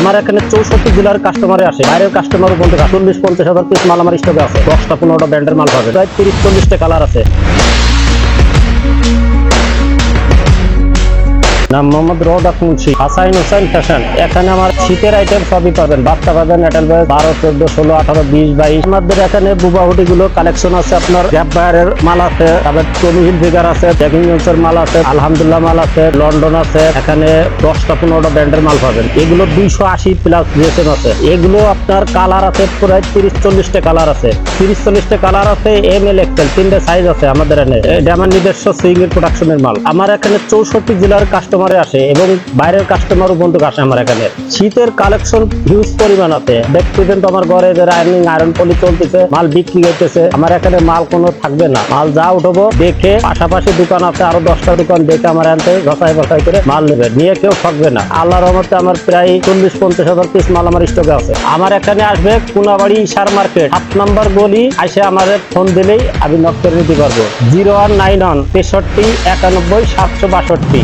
আমার এখানে চৌষট্টি জেলার কাস্টমারে আসে। বাইরের কাস্টমার বলতে চল্লিশ, পঞ্চাশ হাজার পিস মাল আমার স্টকে আছে। দশটা, পনেরোটা ব্র্যান্ডের মাল পাবে। প্রায় তিরিশ, চল্লিশটা কালার আছে। নাম মোহাম্মদ রোদাক মুন্সি। হাসাইন হোসেন ফ্যাশন। এখানে আমার শীতের আইটেম সবই পাবেন। বাচ্চা পাবেন এটাল ভাই বারো, চোদ্দ, ষোলো, আঠারো, বিশ, বাইশ। আমাদের এখানে বুবা হুটি গুলো কালেকশন আছে আপনার। গ্যাপ মাল আছে। তারপর টমি হিল আছে জ্যাকিং জোন্সের মাল আছে, আলহামদুলিল্লাহ মাল আছে, লন্ডন আছে। এখানে দশটা পনেরোটা ব্র্যান্ডের মাল পাবেন। এগুলো দুইশো আশি প্লাস জিএসএম আছে। এগুলো আপনার কালার আছে প্রায় তিরিশ চল্লিশটা কালার আছে। তিরিশ চল্লিশটা কালার আছে এম এল এক্সেল তিনটে সাইজ আছে আমাদের এখানে। এটা আমার নিজস্ব সুইং এর প্রোডাকশনের মাল। আমার এখানে চৌষট্টি জেলার কাস্টমারে আসে এবং বাইরের কাস্টমারও বন্ধু আসে আমার এখানে। শীতের কালেকশন হিউজ পরিমাণ আছে। দেখতেছেন তো আমার ঘরে যে আয়রনিং আয়রন পলি চলতেছে, মাল বিক্রি হইতেছে। আমার এখানে মাল কোনো থাকবে না। মাল যা উঠবো, দেখে পাশাপাশি দোকান আছে, আরও দশটা দোকান দেখে আমার থেকে ঘষাই বসাই করে মাল নেবে। নিয়ে কেউ ঠকবে না। আল্লাহর রহমতে আমার প্রায় চল্লিশ, পঞ্চাশ হাজার পিস মাল আমার স্টকে আছে। আমার এখানে আসবে কুনাবাড়ি সার মার্কেট। সাত নাম্বার গলি আসে আমাদের ফোন দিলেই আমি নক দিতে পারব। জিরো ওয়ান নাইন ওয়ান তেষট্টি একানব্বই সাতশো বাষট্টি।